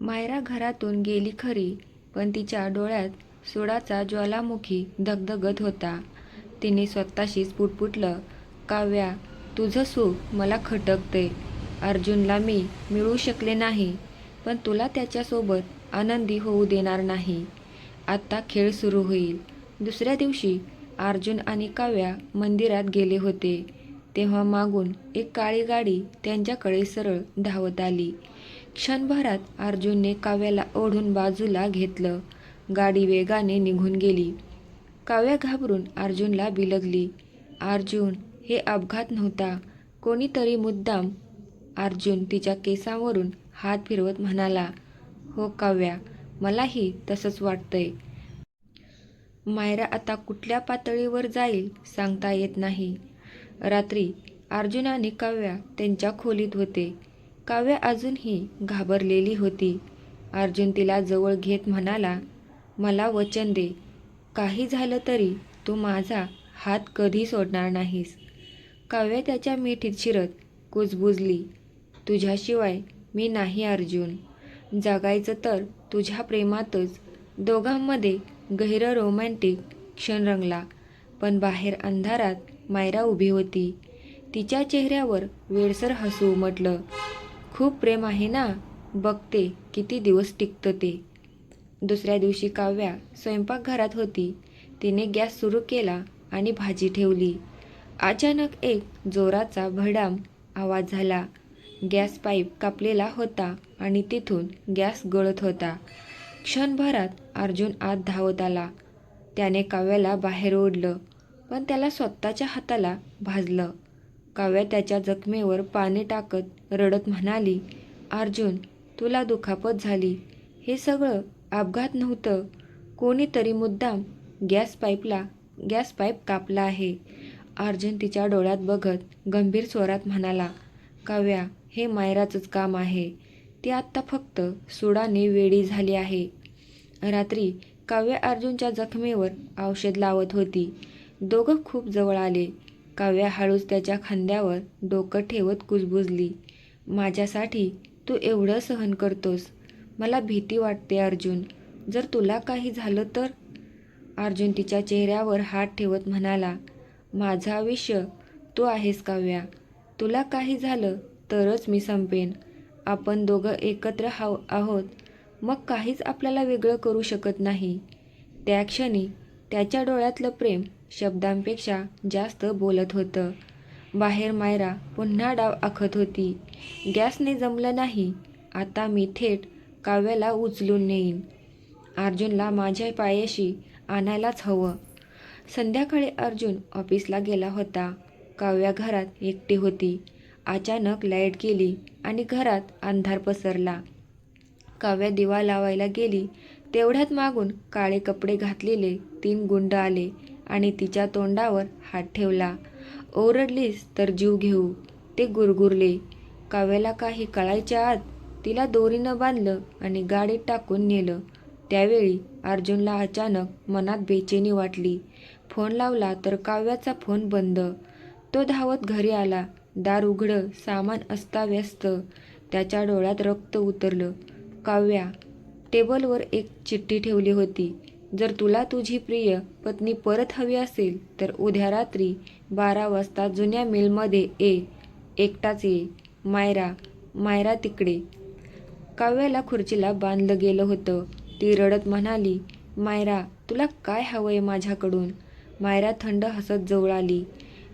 मायरा घरातून गेली खरी पण तिच्या डोळ्यात सुडाचा ज्वालामुखी धगधगत होता. तिने स्वतःशीच पुटपुटलं काव्या तुझं सुख मला खटकते. अर्जुनला मी मिळू शकले नाही पण तुला त्याच्यासोबत आनंदी होऊ देणार नाही. आत्ता खेळ सुरू होईल. दुसऱ्या दिवशी अर्जुन आणि काव्या मंदिरात गेले होते. तेव्हा मागून एक काळी गाडी त्यांच्याकडे सरळ धावत आली. क्षणभरात अर्जुनने काव्याला ओढून बाजूला घेतलं. गाडी वेगाने निघून गेली. काव्या घाबरून अर्जुनला बिलगली. अर्जुन हे अपघात नव्हता. कोणीतरी मुद्दाम अर्जुन तिच्या केसावरून हात फिरवत म्हणाला हो काव्या मलाही तसंच वाटतंय. मायरा आता कुठल्या पातळीवर जाईल सांगता येत नाही. रात्री अर्जुन आणि काव्या त्यांच्या खोलीत होते. काव्या अजूनही घाबरलेली होती. अर्जुन तिला जवळ घेत म्हणाला मला वचन दे. काही झालं तरी तू माझा हात कधी सोडणार नाहीस. काव्या त्याच्या मिठीत शिरत कुजबुजली तुझ्याशिवाय मी नाही अर्जुन. जगायचं तर तुझ्या प्रेमातच. दोघांमध्ये गहिरं रोमॅन्टिक क्षण रंगला पण बाहेर अंधारात मायरा उभी होती. तिच्या चेहऱ्यावर वेडसर हसू उमटलं. खूप प्रेम आहे ना? बघते किती दिवस टिकतं ते. दुसऱ्या दिवशी काव्या स्वयंपाकघरात होती. तिने गॅस सुरू केला आणि भाजी ठेवली. अचानक एक जोराचा भडाम आवाज झाला. गॅस पाईप कापलेला होता आणि तिथून गॅस गळत होता. क्षणभरात अर्जुन आत धावत आला. त्याने काव्याला बाहेर ओढलं पण त्याला स्वतःच्या हाताला भाजलं. काव्या त्याच्या जखमेवर पाणी टाकत रडत म्हणाली अर्जुन तुला दुखापत झाली. हे सगळं अपघात नव्हतं. कोणीतरी मुद्दाम गॅस पाईपला गॅस पाईप कापला आहे. अर्जुन तिच्या डोळ्यात बघत गंभीर स्वरात म्हणाला काव्या हे मायराचंच काम आहे. ती आत्ता फक्त सुडाने वेडी झाली आहे. रात्री काव्या अर्जुनच्या जखमेवर औषध लावत होती. दोघं खूप जवळ आले. काव्या हळूच त्याच्या खांद्यावर डोकं ठेवत कुजबुजली. माझ्यासाठी तू एवढं सहन करतोस. मला भीती वाटते अर्जुन. जर तुला काही झालं तर? अर्जुन तिच्या चेहऱ्यावर हात ठेवत म्हणाला माझं आयुष्य तू आहेस काव्या. तुला काही झालं तरच मी संपेन. आपण दोघं एकत्र हाव आहोत. मग काहीच आपल्याला वेगळं करू शकत नाही. त्या क्षणी त्याच्या डोळ्यातलं प्रेम शब्दांपेक्षा जास्त बोलत होतं. बाहेर मायरा पुन्हा डाव आखत होती. गॅसने जमलं नाही. आता मी थेट काव्याला उचलून नेईन. अर्जुनला माझ्या पायाशी आणायलाच हवं. संध्याकाळी अर्जुन ऑफिसला गेला होता. काव्या घरात एकटी होती. अचानक लाइट गेली आणि घरात अंधार पसरला. काव्या दिवा लावायला गेली. तेवढ्यात मागून काळे कपडे घातलेले तीन गुंड आले. आणि तिच्या तोंडावर हात ठेवला. ओरडलीस तर जीव घेऊ. ते गुरगुरले. काव्याला काही कळायच्या आत तिला दोरीनं बांधलं आणि गाडीत टाकून नेलं. त्यावेळी अर्जुनला अचानक मनात बेचैनी वाटली. फोन लावला तर काव्याचा फोन बंद. तो धावत घरी आला. दार उघडं सामान अस्ताव्यस्त. त्याच्या डोळ्यात रक्त उतरलं. काव्या टेबलवर एक चिठ्ठी ठेवली होती. जर तुला तुझी प्रिय पत्नी परत हवी असेल तर उद्या रात्री बारा वाजता जुन्या मिलमध्ये ए एकटाच ये. मायरा मायरा तिकडे. काव्याला खुर्चीला बांधलं गेलं होतं. ती रडत म्हणाली मायरा तुला काय हवंय माझ्याकडून? मायरा थंड हसत जवळ आली.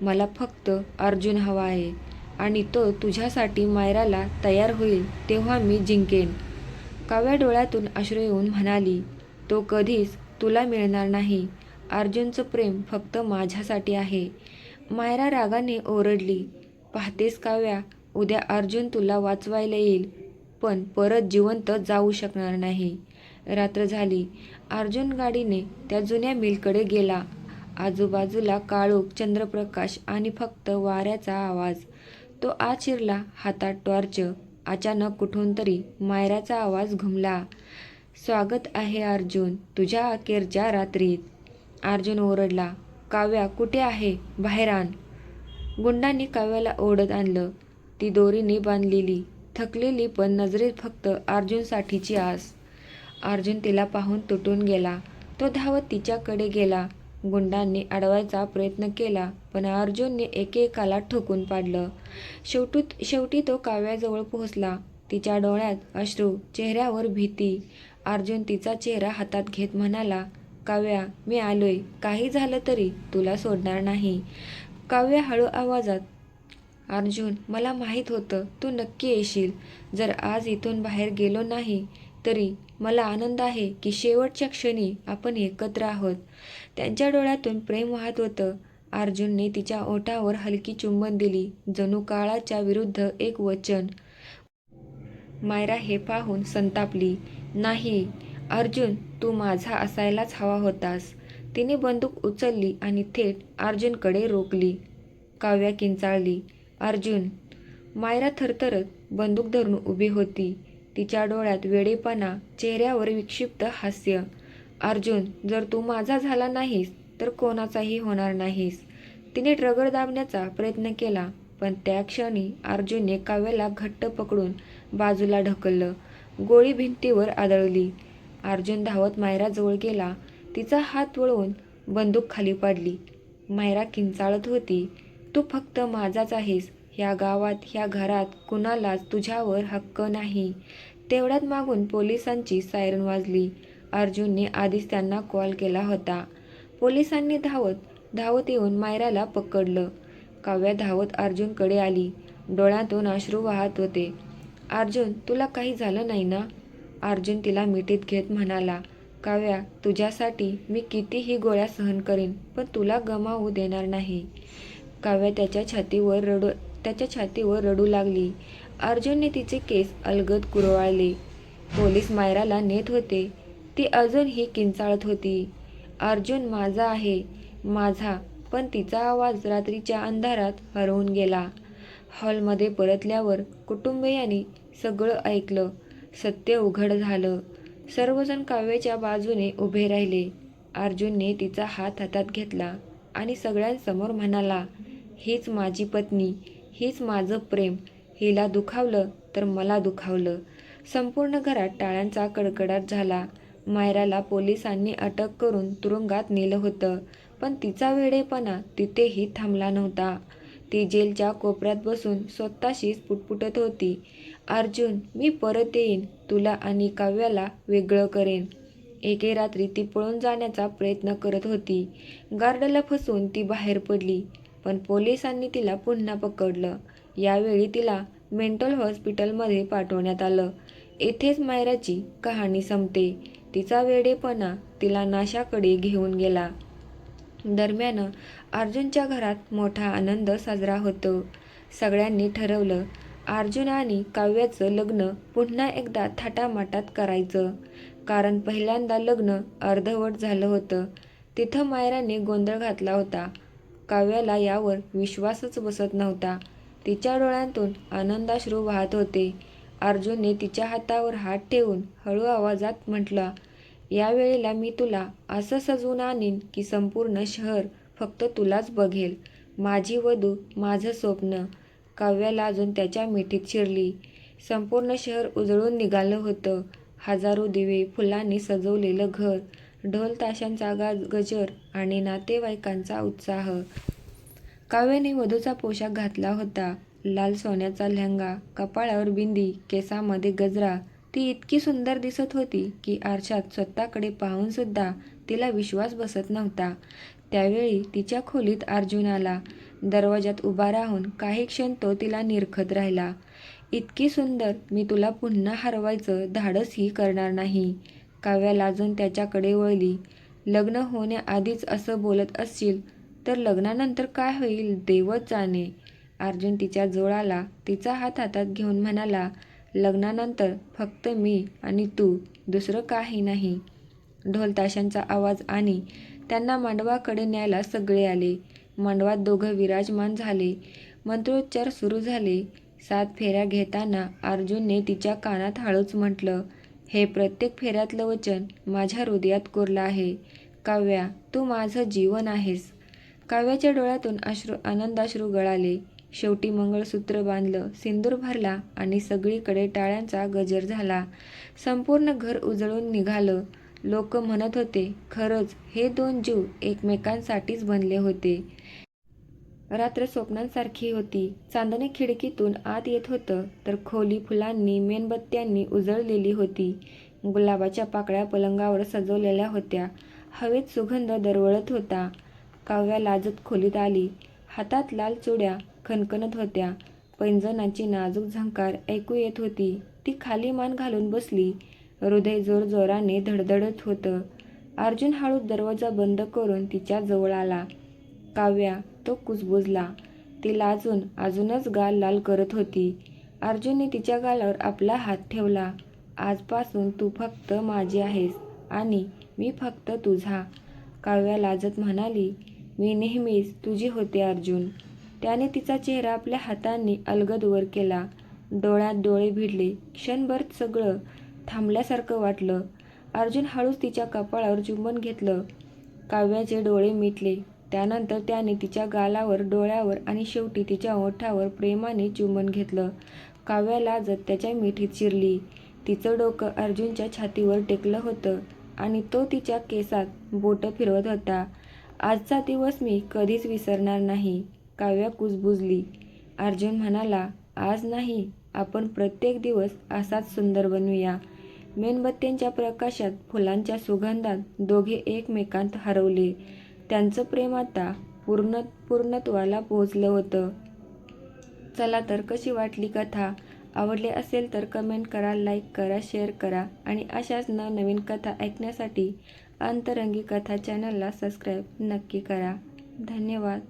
मला फक्त अर्जुन हवा आहे आणि तो तुझ्यासाठी मायराला तयार होईल तेव्हा मी जिंकेन. काव्या डोळ्यातून अश्रू येऊन म्हणाली तो कधीच तुला मिळणार नाही. अर्जुनचं प्रेम फक्त माझ्यासाठी आहे. मायरा रागाने ओरडली पाहतेस काव्या उद्या अर्जुन तुला वाचवायला येईल पण परत जिवंत जाऊ शकणार नाही. रात्र झाली. अर्जुन गाडीने त्या जुन्या मिलकडे गेला. आजूबाजूला काळोख चंद्रप्रकाश आणि फक्त वाऱ्याचा आवाज. तो आत शिरला हातात टॉर्च अचानक कुठून तरी मायराचा आवाज घुमला. स्वागत आहे अर्जुन तुझ्या अखेरच्या रात्रीत. अर्जुन ओरडला काव्या कुठे आहे? बाहेर आण. गुंडांनी काव्याला ओढत आणलं. ती दोरीने बांधलेली थकलेली पण नजरेत फक्त अर्जुनसाठीची आस. अर्जुन तिला पाहून तुटून गेला. तो धावत तिच्याकडे गेला. गुंडांनी अडवायचा प्रयत्न केला पण अर्जुनने एकेकाला ठोकून पाडलं. शेवटी शेवटी तो काव्याजवळ पोहोचला. तिच्या डोळ्यात अश्रू चेहऱ्यावर भीती. अर्जुन तिचा चेहरा हातात घेत म्हणाला काव्या मी आलोय. काही झालं तरी तुला सोडणार नाही काव्य हळू आवाजात अर्जुन मला माहीत होतं तू नक्की येशील. जर आज इथून बाहेर गेलो नाही तरी मला आनंद आहे की शेवटच्या क्षणी आपण एकत्र आहोत त्यांच्या डोळ्यातून प्रेम वाहत होतं. अर्जुनने तिच्या ओठावर हलकी चुंबन दिली. जणू काळाच्या विरुद्ध एक वचन. मायरा हे पाहून संतापली नाही अर्जुन तू माझा असायलाच हवा होतास. तिने बंदूक उचलली आणि थेट अर्जुनकडे रोखली. काव्या किंचाळली अर्जुन. मायरा थरथरत बंदूक धरून उभी होती. तिच्या डोळ्यात वेडेपणा चेहऱ्यावर विक्षिप्त हास्य. अर्जुन जर तू माझा झाला नाहीस तर कोणाचाही होणार नाहीस. तिने ट्रगर दाबण्याचा प्रयत्न केला पण त्या क्षणी अर्जुनने काव्याला घट्ट पकडून बाजूला ढकललं. गोळी भिंतीवर आदळली. अर्जुन धावत मायराजवळ गेला. तिचा हात वळवून बंदूक खाली पाडली. मायरा किंचाळत होती. तू फक्त माझाच आहेस. ह्या गावात ह्या घरात कुणालाच तुझ्यावर हक्क नाही. तेवढ्यात मागून पोलिसांची सायरन वाजली. अर्जुनने आधीच त्यांना कॉल केला होता. पोलिसांनी धावत धावत येऊन मायराला पकडलं. काव्या धावत अर्जुनकडे आली. डोळ्यातून अश्रू वाहत होते. अर्जुन तुला काही झालं नाही ना? अर्जुन तिला मिठीत घेत म्हणाला काव्या तुझ्यासाठी मी कितीही गोळ्या सहन करेन पण तुला गमावू देणार नाही. काव्या त्याच्या छातीवर रडू त्याच्या छातीवर रडू लागली. अर्जुनने तिचे केस अलगद कुरवाळले. पोलीस मायराला नेत होते. ती अजूनही किंचाळत होती. अर्जुन माझा आहे. माझा. पण तिचा आवाज रात्रीच्या अंधारात हरवून गेला. हॉलमध्ये परतल्यावर कुटुंबियांनी सगळं ऐकलं. सत्य उघड झालं. सर्वजण काव्याच्या बाजूने उभे राहिले. अर्जुनने तिचा हात हातात घेतला आणि सगळ्यांसमोर म्हणाला हीच माझी पत्नी हीच माझं प्रेम. हिला दुखावलं तर मला दुखावलं. संपूर्ण घरात टाळ्यांचा कडकडाट झाला. मायराला पोलिसांनी अटक करून तुरुंगात नेलं होतं पण तिचा वेडेपणा तिथेही थांबला नव्हता. ती जेलच्या कोपऱ्यात बसून स्वतःशीच पुटपुटत होती. अर्जुन मी परत येईन. तुला आणि काव्याला वेगळं करेन. एके रात्री ती पळून जाण्याचा प्रयत्न करत होती. गार्डला फसून ती बाहेर पडली पण पोलिसांनी तिला पुन्हा पकडलं. यावेळी तिला मेंटल हॉस्पिटलमध्ये पाठवण्यात आलं. येथेच मायराची कहाणी संपते. तिचा वेडेपणा तिला नाशाकडे घेऊन गेला. दरम्यान अर्जुनच्या घरात मोठा आनंद साजरा होतो. सगळ्यांनी ठरवलं अर्जुन आणि काव्याचं लग्न पुन्हा एकदा थाटामाटात करायचं. कारण पहिल्यांदा लग्न अर्धवट झालं होतं. तिथं मायराने गोंधळ घातला होता. काव्याला यावर विश्वासच बसत नव्हता. तिच्या डोळ्यांतून आनंदाश्रू वाहत होते. अर्जुनने तिच्या हातावर हात ठेवून हळू आवाजात म्हटलं यावेळेला मी तुला असं सजवून आणीन की संपूर्ण शहर फक्त तुलाच बघेल. माझी वधू माझं स्वप्न. काव्याला अजून त्याच्या मिठीत शिरली. संपूर्ण शहर उजळून निघालं होतं. हजारो दिवे फुलांनी सजवलेलं घर ढोल ताशांचा गाज गजर आणि नातेवाईकांचा उत्साह. काव्याने वधूचा पोशाख घातला होता. लाल सोन्याचा लेहंगा कपाळावर बिंदी केसामध्ये गजरा. ती इतकी सुंदर दिसत होती की आरशात स्वतःकडे पाहूनसुद्धा तिला विश्वास बसत नव्हता. त्यावेळी तिच्या खोलीत अर्जुन आला. दरवाजात उभा राहून काही क्षण तो तिला निरखत राहिला. इतकी सुंदर मी तुला पुन्हा हरवायचं धाडसही करणार नाही. काव्या लाजून त्याच्याकडे वळली. लग्न होण्याआधीच असं बोलत असशील तर लग्नानंतर काय होईल देवच जाणे. अर्जुन तिच्या जोळाला तिचा हात हातात घेऊन म्हणाला लग्नानंतर फक्त मी आणि तू दुसरं काही नाही. ढोलताशांचा आवाज आणि त्यांना मांडवाकडे न्यायला सगळे आले. मांडवात दोघं विराजमान झाले. मंत्रोच्चार सुरू झाले. सात फेऱ्या घेताना अर्जुनने तिच्या कानात हळूच म्हटलं हे प्रत्येक फेऱ्यातलं वचन माझ्या हृदयात कोरलं आहे. काव्या तू माझं जीवन आहेस. काव्याच्या डोळ्यातून अश्रू आनंदाश्रू गळाले. शेवटी मंगळसूत्र बांधलं सिंदूर भरला आणि सगळीकडे टाळ्यांचा गजर झाला. संपूर्ण घर उजळून निघालं. लोक म्हणत होते खरंच हे दोन जीव एकमेकांसाठीच बनले होते. रात्र स्वप्नांसारखी होती. चांदणे खिडकीतून आत येत होतं तर खोली फुलांनी मेणबत्त्यांनी उजळलेली होती. गुलाबाच्या पाकळ्या पलंगावर सजवलेल्या होत्या. हवेत सुगंध दरवळत होता. काव्या लाजत खोलीत आली. हातात लाल चुड्या खणखणत होत्या. पैंजणाची नाजूक झंकार ऐकू येत होती. ती खाली मान घालून बसली. हृदय जोरजोराने धडधडत होतं. अर्जुन हळूच दरवाजा बंद करून तिच्या जवळ आला. काव्या तो कुजबुजला. ती लाजून अजूनच गाल लाल करत होती. अर्जुनने तिच्या गालावर आपला हात ठेवला. आजपासून तू फक्त माझी आहेस आणि मी फक्त तुझा. काव्या लाजत म्हणाली मी नेहमीच तुझी होते अर्जुन. त्याने तिचा चेहरा आपल्या हातांनी अलगद वर केला. डोळ्यात डोळे भिडले. क्षणभर सगळं थांबल्यासारखं वाटलं. अर्जुन हळूच तिच्या कपाळावर चुंबन घेतलं. काव्याचे डोळे मिटले. त्यानंतर त्याने तिच्या गालावर डोळ्यावर आणि शेवटी तिच्या ओठावर प्रेमाने चुंबन घेतलं. काव्या लाजत त्याच्या मिठीत शिरली. तिचं डोकं अर्जुनच्या छातीवर टेकलं होतं आणि तो तिच्या केसात बोटं फिरवत होता. आजचा दिवस मी कधीच विसरणार नाही काव्या कुजबुजली. अर्जुन म्हणाला आज नाही आपण प्रत्येक दिवस असाच सुंदर बनवूया मेणबत्त्यांच्या प्रकाशात फुलांच्या सुगंधात दोघे एकमेकांत हरवले. त्यांचं प्रेम आता पूर्ण पूर्णत्वाला पोहोचलं होतं. चला तर कशी वाटली कथा? आवडली असेल तर कमेंट करा लाईक करा शेअर करा आणि अशाच नवनवीन कथा ऐकण्यासाठी अंतरंगी कथा चॅनलला सबस्क्राईब नक्की करा. धन्यवाद.